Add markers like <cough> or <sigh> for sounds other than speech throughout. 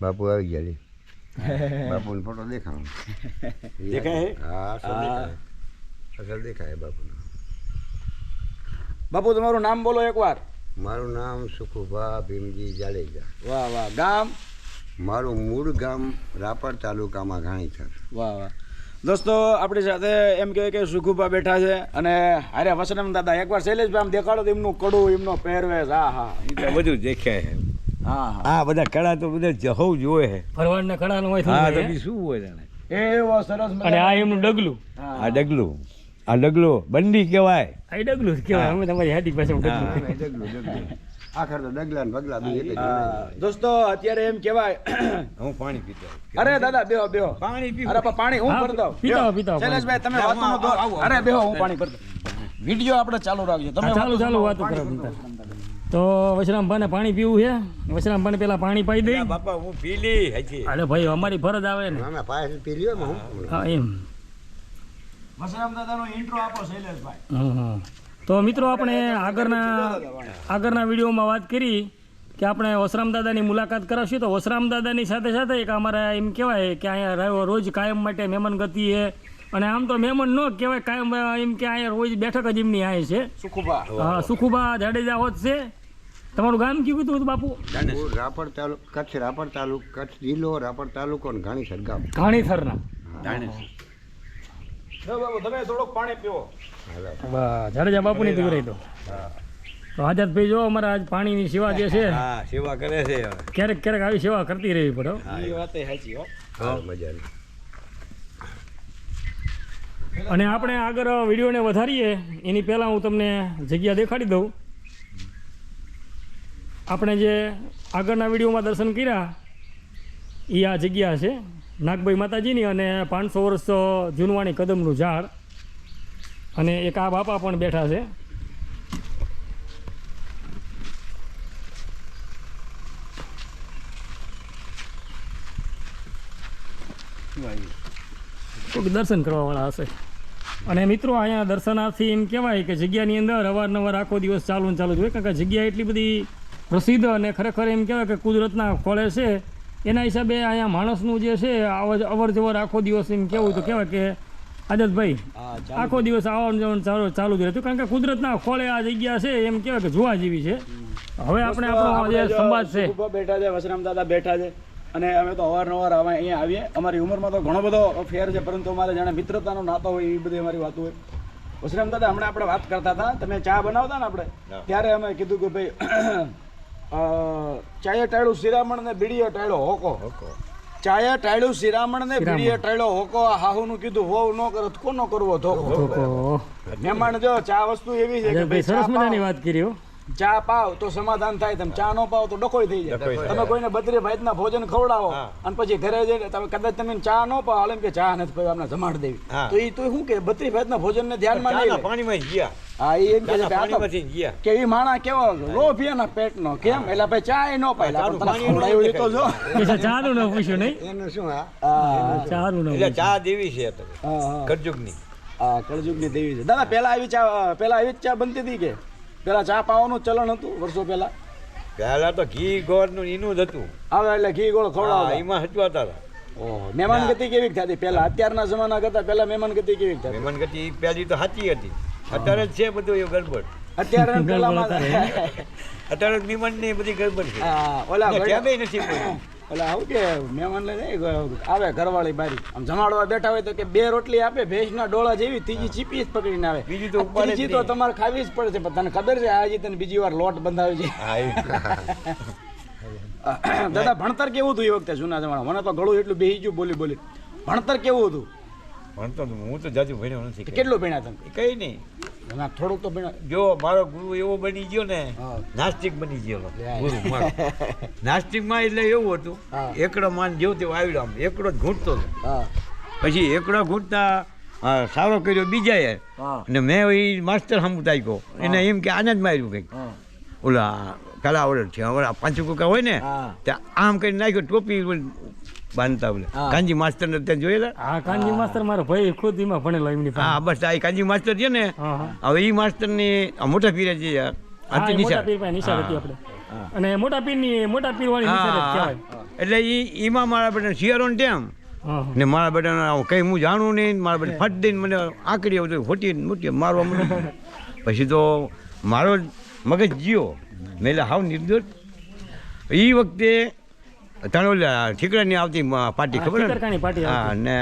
બાપુ આવી ગયા બાપુનો ફોટો દેખાડો દેખાય હે? દેખાય. બાપુનો. બાપુ તમારું નામ બોલો એકવાર. મારું નામ સુખુભા ભીમજી જાડેજા. વાહ વાહ. ગામ? મારું મૂળ ગામ રાપર તાલુકામાં ઘાણીથર. વાહ વાહ. દોસ્તો આપણી સાથે એમ કહેવાય કે સુખુભા બેઠા છે અને હારે વસનમ દાદા એકવાર શૈલેષભાઈ આમ દેખાડો તો એમનું કડું એમનો પહેરવેશ. હા હા બધું દેખાય હા બધા કળા તો બધા જહવ જોવે છે ફરવાડના નો હોય હા તો બી શું હોય જાણે? એવો સરસ અને આ એમનું ડગલું. આ ડગલું. આ ડગલું બંડી કહેવાય. આ ડગલું જ કહેવાય. અમે તમારી હાથી પાસે ડગલું ડગલું ડગલું. આખર તો ડગલા ને ભગલા બી. દોસ્તો અત્યારે એમ કહેવાય <coughs> હું પાણી પીતો અરે દાદા બેહો બેહો. પાણી પીવું. અરે પાણી હું ભરી દઉં? પીતો પીતો શૈલેષભાઈ તમે વાતો વાતોનો દોર- આવો, આવો. અરે બેહો હું પાણી ભરી દઉં. વીડિયો આપણે ચાલુ રાખજો. તમે ચાલુ ચાલુ વાતો કરો. તો વશરામભાઈને પાણી પીવું છે? વશરામભાઈને પેલા પાણી પાઈ દઈ. બાપા હું પી લી હજી. અરે ભાઈ અમારી ફરજ આવે ને. અમે પાણી પી લ્યો હું હા. એમ. વશરામ દાદાનો ઇન્ટ્રો આપો શૈલેષભાઈ. હા. તો મિત્રો આપણે આગળના આગળના વિડીયોમાં વાત કરી કે આપણે વસરામ દાદાની મુલાકાત કરાવશું. તો વસરામ દાદાની સાથે સાથે એક અમારા એમ કહેવાય કે અહીંયા રહ્યો રોજ કાયમ માટે મહેમાન ગતિ છે. અને આમ તો મહેમાન ન કહેવાય કાયમ એમ કે અહીંયા રોજ બેઠક જ એમની આય છે. સુખુબા હા સુખુબા જાડેજા હોત છે. તમારું ગામ કયું કીધું હતું બાપુ? રાપર તાલુક કચ્છ રાપર તાલુક કચ્છ જિલ્લો રાપર તાલુકો અને ઘાણીસર ગામ. ઘાણીથરના જો બાબુ તમે થોડુંક પાણી પીવો. જાડેજા બાપુની દીકરી તો તો આઝાદભાઈ જો અમારા આજ પાણીની સેવા જે છે. સેવા કરે છે ક્યારેક ક્યારેક આવી સેવા કરતી રહેવી પડે એ વાતે સાચી હો. હા, અને આપણે આગળ વિડીયોને વધારીએ. એની પહેલાં હું તમને જગ્યા દેખાડી દઉં. આપણે જે આગળના વિડીયોમાં દર્શન કર્યા એ આ જગ્યા છે, નાગભાઈ માતાજીની અને પાંચસો વર્ષ જૂનવાણી કદમનું ઝાડ. અને એક આ બાપા પણ બેઠા છે. કોઈક દર્શન કરવાવાળા હશે. અને મિત્રો, અહીંયા દર્શનાર્થી એમ કહેવાય કે જગ્યાની અંદર અવારનવાર આખો દિવસ ચાલુ ને ચાલુ જ હોય, કારણ કે જગ્યા એટલી બધી પ્રસિદ્ધ અને ખરેખર એમ કહેવાય કે કુદરતના ખોળે છે એના હિસાબે અહીંયા માણસનું જે છે અવર જવર આખો દિવસ એમ કેવું તો કહેવાય કે આદતભાઈ આખો દિવસ આવવાનું જવાનું ચાલુ ચાલુ જ રહેતું. કારણ કે કુદરતના ખોળે આ જગ્યા છે એમ કહેવાય કે જોવા જેવી છે. હવે આપણે આપણો જે સંવાદ છે. બેઠા છે વસરામ દાદા બેઠા છે અને અમે તો અવારનવાર અમે અહીંયા આવીએ. અમારી ઉંમરમાં તો ઘણો બધો ફેર છે પરંતુ અમારે જાણે મિત્રતાનો નાતો હોય એવી બધી અમારી વાતો હોય. વસરામ દાદા હમણાં આપણે વાત કરતા હતા તમે ચા બનાવતા ને આપણે? ત્યારે અમે કીધું કે ભાઈ ચાએ ટાળ્યું શિરામણ ને બીડીએ ટાળ્યો હોકો. ચાએ ટાળ્યું શિરામણ. ને બીડીએ ટાળ્યો હોકો. આ હાહુનું કીધું હોવ ન કરો તો કોનો કરવો ધોકો. મેમાણ મહેમાન જો ચા વસ્તુ એવી છે કે ભાઈ સરસ મજાની વાત કરી હો. ચા પાવ તો સમાધાન થાય તમે ચા નો પાવ તો ડકોઈ થઈ જાય. તમે કોઈને બત્રી ભાઈના ભોજન ખવડાવો અને પછી ઘરે જઈને તમે કદાચ તમે ચા નો પાવ હાલ એમ કે ચા નથી પાવી આપણે જમાડ દેવી. તો એ તો શું કે બત્રી ભાઈના ભોજન ને ધ્યાનમાં નહીં. પાણીમાં ગયા. હા એ એમ કે છે ચાના કે આ તો પાણીમાંથી ગયા. એ માણા કેવો લોભિયાના પેટનો કેમ? એટલે ભાઈ ચા એ નો પાય. ખવડાવ્યું એ તો જો. ચાનું ન પૂછ્યું નહીં? એનું શું હા, ચાનું ન એટલે ચા દેવી છે અત્યારે. હા, હા. કરજુગની હા કળજુગની દેવી છે. દાદા પેલા આવી ચા પેલા આવી જ ચા બનતી હતી કે? પેલા ચા પાવાનું ચલણ હતું વર્ષો પહેલા. પહેલા તો ઘી ગોળનું એનું જ હતું. આવે એટલે ઘી ગોળ હા, એમાં હચવાતા હતા. મહેમાન ગતિ કેવી થતી પેલા અત્યારના જમાના કરતા પેલા મહેમાન ગતિ કેવી થતી? મહેમાન ગતિ પહેલી તો સાચી હતી. અત્યારે જ છે બધું એ ગડબડ. અત્યારે પેલામાં <laughs> અત્યારે મહેમાનની બધી ગડબડ છે. ઓલા ઠેબેય નથી ઓલા આવું કે મહેમાન લઈને આવે ઘરવાળી બારી. આમ જમાડવા બેઠા હોય તો કે બે રોટલી આપે ભેંસના ડોળા જેવી ત્રીજી ચીપી જ પકડીને આવે. બીજી તો ત્રીજી તો તમારે ખાવી જ પડશે પણ તને ખબર છે આજે તને બીજી વાર લોટ બંધાવી છે. દાદા ભણતર કેવું હતું એ વખતે જૂના જમાના મને તો ગળું એટલું બેહી ગયું બોલી બોલી. ભણતર કેવું હતું? ભણતો હું તો જાજુ ભણ્યો નથી કે કેટલું ભણ્યા તમે? કઈ નહીં. ના, થોડુંક તો ભણ્યા. જો મારો ગુરુ એવો બની ગયો ને નાસ્તિક બની ગયો. ગુરુ મારો. <laughs> નાસ્તિકમાં એટલે એવું હતું એકડો માન જેવું તેવું આવ્યો આમ એકડો જ ઘૂંટતો હતો. પછી એકડો ઘૂંટતા સારો કર્યો બીજાએ. અને મેં એ માસ્ટર સામું તાક્યો એને એમ કે આને જ માર્યું કંઈક. ઓલા કલા ઓર્ડર છે ઓલા પાંચ કુકા હોય ને તે ત્યાં આમ કરીને નાખ્યો ટોપી બાંધતા બોલે. હા. માસ્ટર ને ત્યાં જોયેલા? હા કાનજી માસ્તર મારો ભાઈ ખુદ એમાં ભણેલો એમની હા બસ આ કાનજી માસ્ટર છે ને હવે એ માસ્ટરની આ મોટા પીરે છે હા, આથી નિશાળ. પીર પાસે નિશાળ હતી આપણે. અને મોટા પીરની મોટા પીર વાળી કહેવાય. એટલે એ ઈમાં મારા બેટા શિયાળો ને ટેમ. ને મારા બેટાને કઈ હું જાણું નહીં મારા બેટા ફટ દઈને મને આંકડી આવતી ખોટી મોટી મારવા મને <laughs> પછી તો મારો મગજ જીયો. મેં હાવ નિર્દોષ. એ વખતે તને ઓલા ઠીકરાની આવતી પાર્ટી ખબર ને? હા ને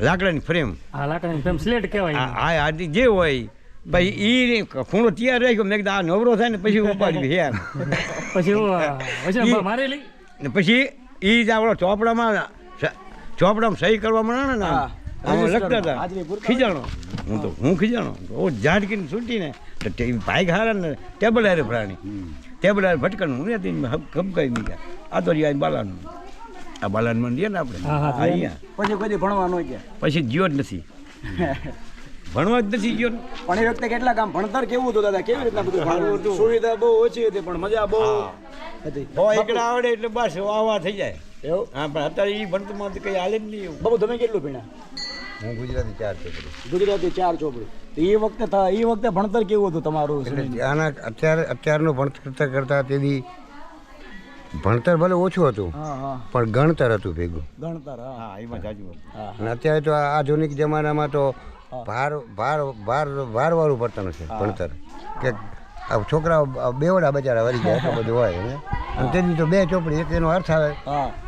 લાકડાની ફ્રેમ. હા લાકડાની ફ્રેમ સ્લેટ કહેવાય હા જે હોય. પછી એ ખૂણો તૈયાર રાખ્યો મેં કીધું આ નવરો થાય ને પછી ઉપાડી યાર <laughs> પછી મારેલી ને પછી એ જ આપણો ચોપડામાં ચોપડામાં સહી કરવા માંડે ને આમાં. લખતા હતા. ખીજાણો. હું તો હું ખીજાણો. ઓ ઝાડકીને છૂટીને ભાઈ હારા ને ટેબલ હારે પ્રાણી ટેબલ ભટકણ હું નથી ખબકાઈ દીધા આ તો રહ્યા બાલાનું. આ બાલાન મંદિર ને આપણે. અહીંયા. પછી કોઈ ભણવાનો ભણવા ગયા. પછી જીવો જ નથી. ભણવા જ નથી ગયો પણ એ વખતે કેટલા કામ ભણતર કેવું હતું દાદા? કેવી રીતના બધું ભણવું હતું? સુવિધા બહુ ઓછી હતી પણ મજા બહુ હતી. હો એકડા આવડે એટલે બસ આવા થઈ જાય. એવું? હા પણ અત્યારે એ ભણતરમાં કઈ કંઈ હાલે જ નહીં એવું. બાબુ તમે કેટલું ભણ્યા? હું ગુજરાતી ચાર ચોપડી. ગુજરાતી ચાર ચોપડી. તો એ વખતે થ- એ વખતે ભણતર કેવું હતું તમારું આના અત્યારે અત્યારનું ભણતર કરતા તેથી ભણતર ભલે ઓછું હતું હા હા. પણ ગણતર હતું ભેગું. ગણતર હા. એમાં જાજુ અને અત્યારે તો આધુનિક જમાનામાં તો ભાર ભાર ભાર ભારવાળું ભણતર છે ભણતર. કે આ છોકરાઓ બેવડા બચારા વળી જાય એટલું બધું હોય અને તેથી તો બે ચોપડી એક એનો અર્થ આવે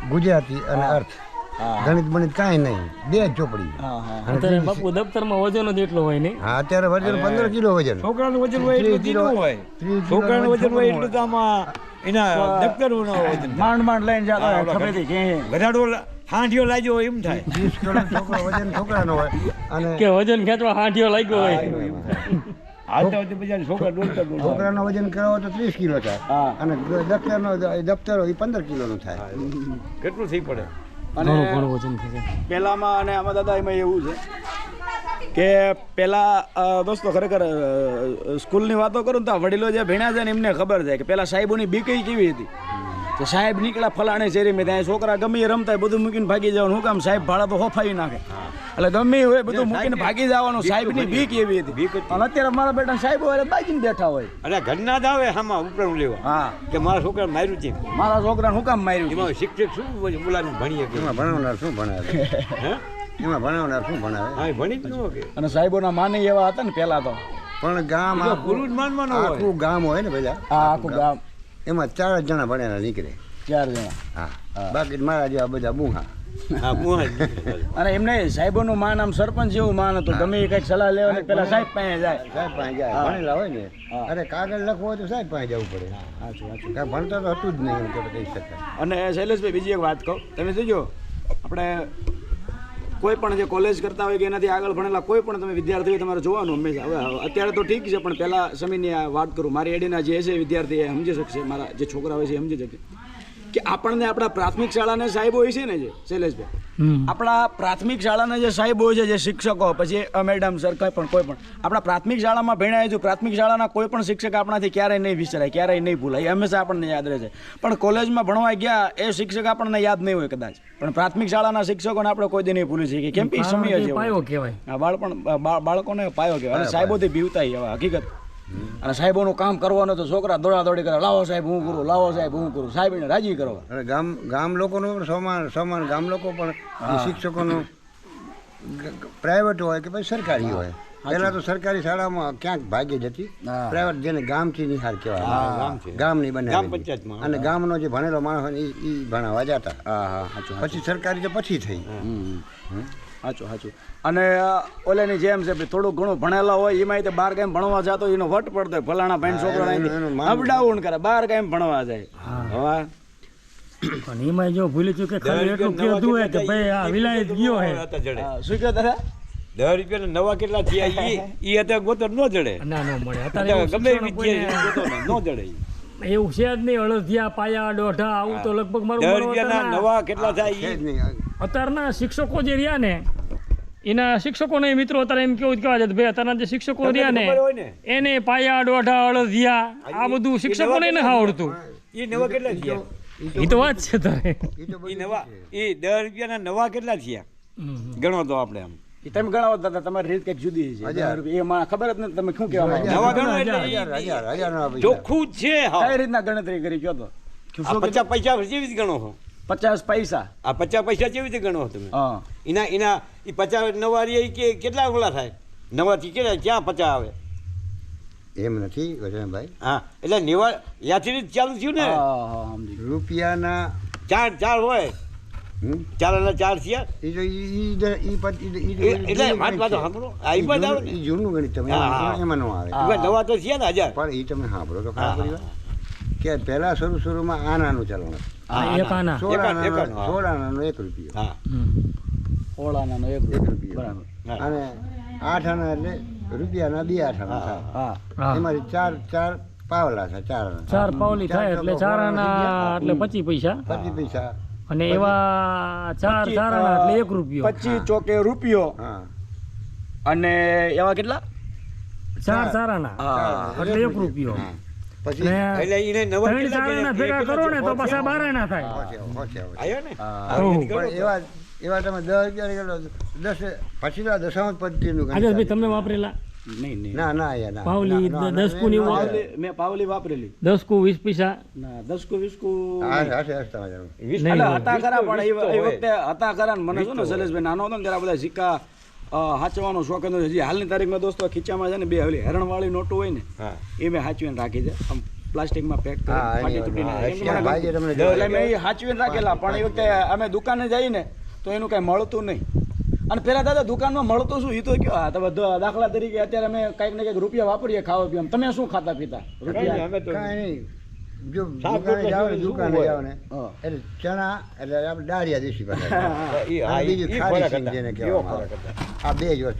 ગુજરાતી અને અર્થ. હા ગણિત બણિત કાંઈ નહીં. બે ચોપડી. હા હા. અને અત્યારે બાપુ દફતરમાં વજન જ એટલો હોય નહીં. હા અત્યારે વજન પંદર કિલો વજન. છોકરાનું વજન હોય એટલું કિલો- હોય. છોકરાનું વજન હોય એટલું તો આમાં એના દફતર વજન માંડ માંડ લઈને જતા હોય ખબર હતી કે ગધાડો હાંઠિયો લાગ્યો હોય એમ થાય. છોકરો વજન છોકરાનો હોય. અને કે વજન ખેંચવા હાંઠિયો લાગ્યો હોય. તો બીજા છોકરા દોડતા દોડતા. છોકરાનો વજન કરાવો તો ત્રીસ કિલો થાય. અને દફતરનો દફતરો એ પંદર કિલોનું થાય. કેટલું થઈ પડે? અને પહેલામાં અને આમાં દાદા એમાં એવું છે કે પહેલાં દોસ્તો ખરેખર સ્કૂલની વાતો કરું તો વડીલો જે ભણ્યા છે ને એમને ખબર છે કે પહેલાં સાહેબોની બીક ય કેવી હતી? કે સાહેબ નીકળ્યા ફલાણે શેરી મેં ત્યાં છોકરા ગમે એ રમતા હોય બધું મૂકીને ભાગી જવાનું. હું કામ સાહેબ ભાડા તો હોફાવી નાખે. એટલે ગમે હોય બધું મૂકીને ભાગી જવાનું. સાહેબની બીક એવી હતી. બીક અને અત્યારે મારા બેટા સાહેબ હોય બાજીને બેઠા હોય. અને ઘરના જ આવે હામાં ઉપરનું લેવા. હા. કે મારા છોકરા માર્યું છે? મારા છોકરાને હું કામ માર્યું એમાં શિક્ષક શું બોલાનું ભણીએ એમાં ભણાવનાર શું ભણાવે? હે? એમાં ભણાવનાર શું ભણાવે? હા ભણી જ ન હોય કે. અને સાહેબોના માને એવા હતા ને પહેલા તો. પણ ગામ તો આખું ગામ હોય ને પેલા આ આખું ગામ. એમાં ચાર જ જણા ભણેલા નીકળે. ચાર જણા. હા. બાકી મારા જેવા બધા બુહા. અને એમને સાહેબોનું માન આમ સરપંચ જેવું માન હતું. ગમે એ કંઈક સલાહ લેવાની પેલા સાહેબ પાસે જાય. સાહેબ પાસે જાય. ભણેલા હોય ને. અરે કાગળ લખવો હોય તો સાહેબ પાસે જવું પડે. કાંઈ ભણતર તો હતું જ નહીં એમ તો કહી શકાય. અને શૈલેષભાઈ બીજી એક વાત કહું. તમે જોજો આપણે કોઈ પણ જે કોલેજ કરતા હોય કે એનાથી આગળ ભણેલા કોઈ પણ તમે વિદ્યાર્થી હોય, તમારે જોવાનું હંમેશા. હવે અત્યારે તો ઠીક છે, પણ પહેલાં સમયની વાત કરું. મારી એડીના જે છે વિદ્યાર્થી એ સમજી શકશે. મારા જે છોકરા હોય છે એ સમજી શકે. કે આપણને આપણા પ્રાથમિક શાળાના સાહેબ હોય છે ને જે શૈલેષભાઈ? આપણા પ્રાથમિક શાળાના જે સાહેબો છે જે શિક્ષકો પછી મેડમ સર કંઈ પણ કોઈ પણ. આપણા પ્રાથમિક શાળામાં ભણ્યા છે પ્રાથમિક શાળાના કોઈ પણ શિક્ષક આપણાથી ક્યારેય નહીં વિસરાય ક્યારેય નહીં ભૂલાય. હંમેશા આપણને યાદ રહે છે. પણ કોલેજમાં ભણવા ગયા એ શિક્ષક આપણને યાદ નહીં હોય કદાચ. પણ પ્રાથમિક શાળાના શિક્ષકોને આપણે કોઈ દી નહીં ભૂલી શકીએ. કેમ કે સમય છે પાયો કહેવાય. બાળપણ બાળકોને પાયો કહેવાય. અને સાહેબોથી બીવતા હકીકત. અને સાહેબોનું કામ કરવાનું તો છોકરા દોડા દોડી કરે. લાવો સાહેબ હું કરું લાવો સાહેબ હું કરું. સાહેબને રાજી કરો અને ગામ ગામ લોકોનું પણ સમાન સમાન ગામ લોકો પણ એ શિક્ષકોનું પ્રાઇવેટ હોય કે પછી સરકારી હોય. પહેલાં તો સરકારી શાળામાં ક્યાંક ભાગી જતી પ્રાઇવેટ જેને ગામથી નિહાર કહેવાય. ગામથી. ગામની બને અને ગામનો જે ભણેલો માણસ હોય એ ઈ ભણાવવા જતા. હા હા પછી સરકારી તો પછી થઈ. સાચું સાચું. અને ઓલાની જેમ છે થોડું ઘણું ભણેલા હોય એમાં તે બાર કાંઈ ભણવા જતો એનો વટ પડતો ફલાણા ભાઈ છોકરા અપડાઉન કરે બાર કાંઈ ભણવા જાય. હવે? પણ એમાં જો ભૂલી ચૂકે ખાલી એટલું કીધું હોય કે ભાઈ આ વિલાયત ગયો હે. હતા જડે હા, શું કહો દસ રૂપિયા નવા કેટલા થયા? ઈ ઈ અત્યારે ગોતર ન જડે. ના ન મળે. અત્યારે એવું ગમે ને, જડે છે જ નહીં અળદિયા પાયા દોઢા આવું તો લગભગ મારું નવા કેટલા થાય એ જ નહીં. અત્યારના શિક્ષકો જે રહ્યા ને એના શિક્ષકોને મિત્રો અત્યારે એમ કેવું જ કહેવાય છે ભાઈ અત્યારના જે શિક્ષકો રહ્યા ને. એને પાયા દોઢા અળદિયા આ બધું શિક્ષકોને ન આવડતું. એ નવા કેટલા થયા એ તો વાત છે તારે. એ નવા એ દસ રૂપિયાના નવા કેટલા થયા ગણો તો આપણે આમ. એ તમે ગણાવો દાદા તમારી રીત કંઈક જુદી છે. એ માં ખબર જ નથી તમે શું કહેવા માંગો નવા ગણો એટલે. ચોખ્ખું છે હા. કઈ રીતના ગણતરી કરી? કયો તો. પચાસ પૈસા જેવી જ ગણો છો. પચાસ પૈસા આ પચાસ પૈસા કેવી રીતે ગણો તમે હા એના એના એ પચાસ નવારી કે કેટલા ઓલા થાય નવાથી કેટલા ક્યાં પચાસ આવે એમ નથી વસંતભાઈ હા એટલે નેવા યાથી ચાલુ થયું ને. રૂપિયાના ચાર ચાર હોય હમ? ચાર અને ચાર થયા તો એટલે જૂનું વાત ગણિત વાત છે. સાંભળો આ ઈ ઈ આવે જૂનું- ને ઈ જૂનું ગણિત તમે એમાં- ન આવે નવા તો થયા ને હજાર પણ એ તમે સાંભળો તો ખરા પરિવાર કે પહેલા શરૂ શરૂમાં આનાનું ચલણ એક આના. સોળ આનાનો- એકાણ, હા. સોળ આનાનો એક રૂપિયો. એક એક રૂપિયો. અને આઠ આના એટલે રૂપિયાના બે આઠ આના એમાંથી ચાર ચાર પાવલા છે ચાર. આના. ચાર પાવલી થાય એટલે ચાર આના એટલે પચીસ પૈસા. પચીસ પૈસા. અને એવા ચાર ચાર આના એટલે એક રૂપિયો. પચીસ ચોકે રૂપિયો. હા. અને એવા કેટલા? ચાર ચાર આના એટલે એક રૂપિયો. પછી એટલે એને નવા ત્રણ ભેગા કરો ને તો પાછા બાર થાય. પહોંચે, પહોંચે, પહોંચે. આવ્યો ને હા. આવી રીતે કરો પણ એવા એવા તમે દસ રૂપિયા ગયેલો દસ પછી દશાંશ પદ્ધતિનું આજે ભાઈ તમે વાપરેલા? નહીં નહીં. ના ના યાર પાવલી, દસ ના, કુની પાવલી મેં પાવલી વાપરેલી. દસ કુ વીસ પૈસા? ના દસ કુ વીસ કુ હતા ખરા પણ એ- વખતે હતા ખરા મને શું ને શૈલેષભાઈ નાનો હતો ને ત્યારે બધા સિક્કા હાંચવાનો શોખ હતો હજી હાલની તારીખમાં દોસ્તો ખીચામાં છે ને બે હલી હેરણવાળી નોટો હોય ને એ મેં હાચવીને રાખી છે. આમ પ્લાસ્ટિકમાં પેક કરી હા, ફાટી એની તૂટી વાત, ના હા, જાય. એમ કે મને ભાઈએ તમને ગમતું. એટલે મેં એ રાખેલા પણ એ વખતે અમે દુકાને જઈએ ને તો એનું કાંઈ મળતું નહીં. અને પેલા દાદા દુકાનમાં મળતું શું? એ તો કયો હા તમે દાખલા તરીકે અત્યારે અમે કંઈક ને કંઈક રૂપિયા વાપરીએ ખાવા પીવા તમે શું ખાતા પીતા? રૂપિયા અમે તો કાંઈ નહીં. જો દુકાને જાઓ ને દુકાને? જાઓ ને એટલે ચણા એટલે આપણે દાળિયા દેશી પાસે બીજું ખારી સિંગ જેને. આ બે જ